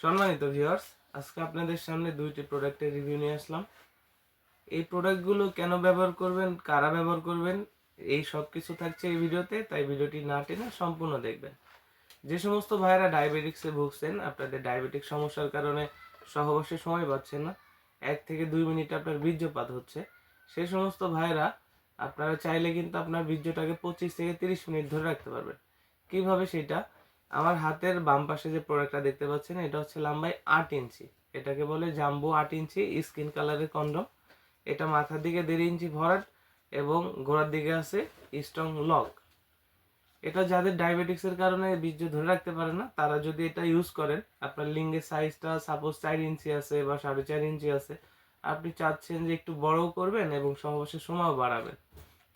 সম্মানিত ভিউয়ার্স আজকে আপনাদের সামনে দুইটি প্রোডাক্টের রিভিউ নিয়ে আসলাম। এই প্রোডাক্টগুলো কেন ব্যবহার করবেন, কারা ব্যবহার করবেন, এই সব কিছু থাকছে এই ভিডিওতে, তাই ভিডিওটি না টেনে সম্পূর্ণ দেখবেন। যে সমস্ত ভাইয়েরা ডায়াবেটিক্সে ভুগছেন, আপনাদের ডায়াবেটিক সমস্যার কারণে সহবাসে সময় পাচ্ছেন না, এক থেকে দুই মিনিট আপনার বীর্যপাত হচ্ছে সেই সমস্ত ভাইয়েরা আপনারা চাইলে কিন্তু আপনার বীর্যটাকে পঁচিশ থেকে তিরিশ মিনিট ধরে রাখতে পারবেন। কীভাবে সেটা? আমার হাতের বাম পাশে যে প্রোডাক্টটা দেখতে পাচ্ছেন, এটা হচ্ছে লম্বায় আট ইঞ্চি। এটাকে বলে জাম্বো আট ইঞ্চি স্কিন কালারের কন্ডম এটা মাথার দিকে দেড় ইঞ্চি ভরাট এবং গোড়ার দিকে আছে স্ট্রং লক এটা যাদের ডায়াবেটিক্সের কারণে বীর্য ধরে রাখতে পারে না, তারা যদি এটা ইউজ করেন, আপনার লিঙ্গের সাইজটা সাপোজ চার ইঞ্চি আছে বা সাড়ে চার ইঞ্চি আছে, আপনি চাচ্ছেন যে একটু বড়ও করবেন এবং সহবাসের সময়ও বাড়াবেন,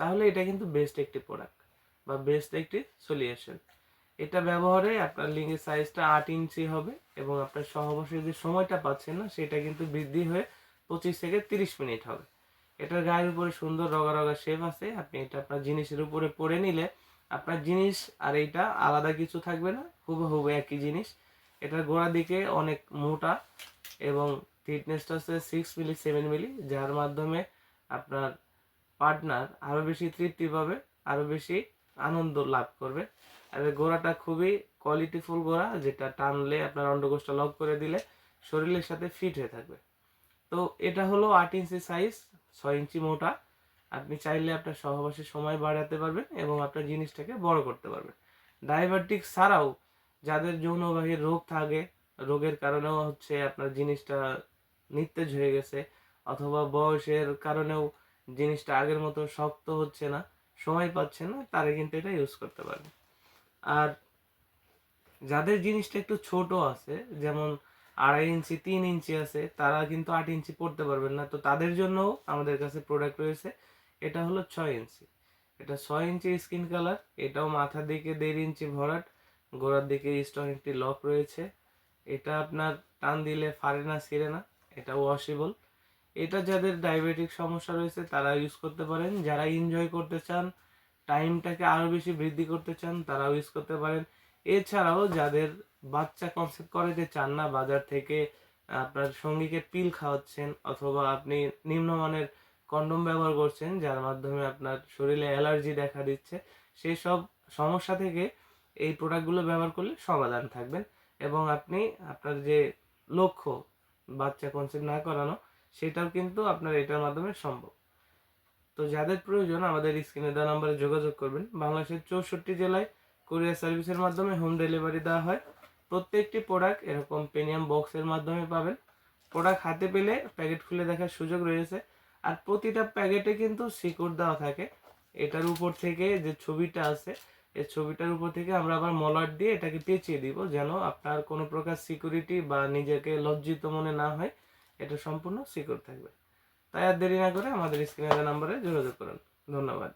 তাহলে এটা কিন্তু বেস্ট একটি প্রোডাক্ট বা বেস্ট একটি সলিউশন এটা ব্যবহারে আপনার লিঙ্গের সাইজটা আট ইঞ্চি হবে এবং আপনার সহবাসের যে সময়টা পাচ্ছেন না, সেটা কিন্তু বৃদ্ধি হয়ে পঁচিশ থেকে তিরিশ মিনিট হবে। এটার গায়ের উপরে সুন্দর রগা রগা শেপ আছে, আপনি এটা আপনার জিনিসের উপরে পরে নিলে আপনার জিনিস আর এইটা আলাদা কিছু থাকবে না, হুবহু একই জিনিস। এটার গোড়ার দিকে অনেক মোটা এবং থিকনেসটা হচ্ছে সিক্স মিলি সেভেন মিলি, যার মাধ্যমে আপনার পার্টনার আরও বেশি তৃপ্তি পাবে আরও বেশি আনন্দ লাভ করবে। আর গোড়াটা খুবই কোয়ালিটিফুল গোড়া যেটা টানলে আপনার অন্ডকোষটা লক করে দিলে শরীরের সাথে ফিট হয়ে থাকবে। তো এটা হলো আট ইঞ্চি সাইজ ছয় ইঞ্চি মোটা। আপনি চাইলে আপনার সহবাসের সময় বাড়াতে পারবেন এবং আপনার জিনিসটাকে বড় করতে পারবেন। ডায়াবেটিক ছাড়াও যাদের যৌনবাহীর রোগ থাকে, রোগের কারণেও হচ্ছে আপনার জিনিসটা নিস্তেজ হয়ে গেছে, অথবা বয়সের কারণেও জিনিসটা আগের মতো শক্ত হচ্ছে না। সময় পাচ্ছে না, তারা কিন্তু এটা ইউজ করতে পারবে। আর যাদের জিনিসটা একটু ছোট আছে, যেমন আড়াই ইঞ্চি, তিন ইঞ্চি আছে, তারা কিন্তু আট ইঞ্চি পড়তে পারবেন না। তো তাদের জন্যও আমাদের কাছে প্রোডাক্ট রয়েছে। এটা হলো ছয় ইঞ্চি। এটা ছয় ইঞ্চি স্কিন কালার এটাও মাথার দিকে দেড় ইঞ্চি ভরাট, গোড়ার দিকে স্ট্রং একটি লক রয়েছে। এটা আপনার টান দিলে ফারে না, ছিঁড়ে না। এটা ওয়াশেবল এটা যাদের ডায়াবেটিক সমস্যা রয়েছে, তারা ইউজ করতে পারেন। যারা এনজয় করতে চান টাইমটাকে আরও বেশি বৃদ্ধি করতে চান, তারাও ইউজ করতে পারেন। এছাড়াও যাদের বাচ্চা কনসেপ্ট করাতে চান না, বাজার থেকে আপনার সঙ্গীকে পিল খাওয়াচ্ছেন, অথবা আপনি নিম্নমানের কন্ডম ব্যবহার করছেন, যার মাধ্যমে আপনার শরীরে অ্যালার্জি দেখা দিচ্ছে সেই সব সমস্যা থেকে এই প্রোডাক্টগুলো ব্যবহার করলে সমাধান থাকবেন। এবং আপনি আপনার যে লক্ষ্য বাচ্চা কনসেপ্ট না করানো সেটাও কিন্তু আপনার এটার মাধ্যমে সম্ভব। তো যাদের প্রয়োজন আমাদের স্ক্রিনে দেওয়া নাম্বারে যোগাযোগ করবেন। বাংলাদেশের চৌষট্টি জেলায় কুরিয়ার সার্ভিসের মাধ্যমে হোম ডেলিভারি দেওয়া হয়। প্রত্যেকটি প্রোডাক্ট এরকম প্রিমিয়াম বক্সের মাধ্যমে পাবেন। প্রোডাক্ট হাতে পেলে প্যাকেট খুলে দেখার সুযোগ রয়েছে। আর প্রতিটা প্যাকেটে কিন্তু সিকিউর দেওয়া থাকে। এটার উপর থেকে যে ছবিটা আছে এই ছবিটার উপর থেকে আমরা আবার মলার দিয়ে এটাকে পেঁচিয়ে দিব যেন আপনার কোনো প্রকার সিকিউরিটি বা নিজেকে লজ্জিত মনে না হয়। এটা সম্পূর্ণ সিকিউর থাকবে। তাই আর দেরি না করে আমাদের স্ক্রিনে নাম্বারে যোগাযোগ করুন। ধন্যবাদ।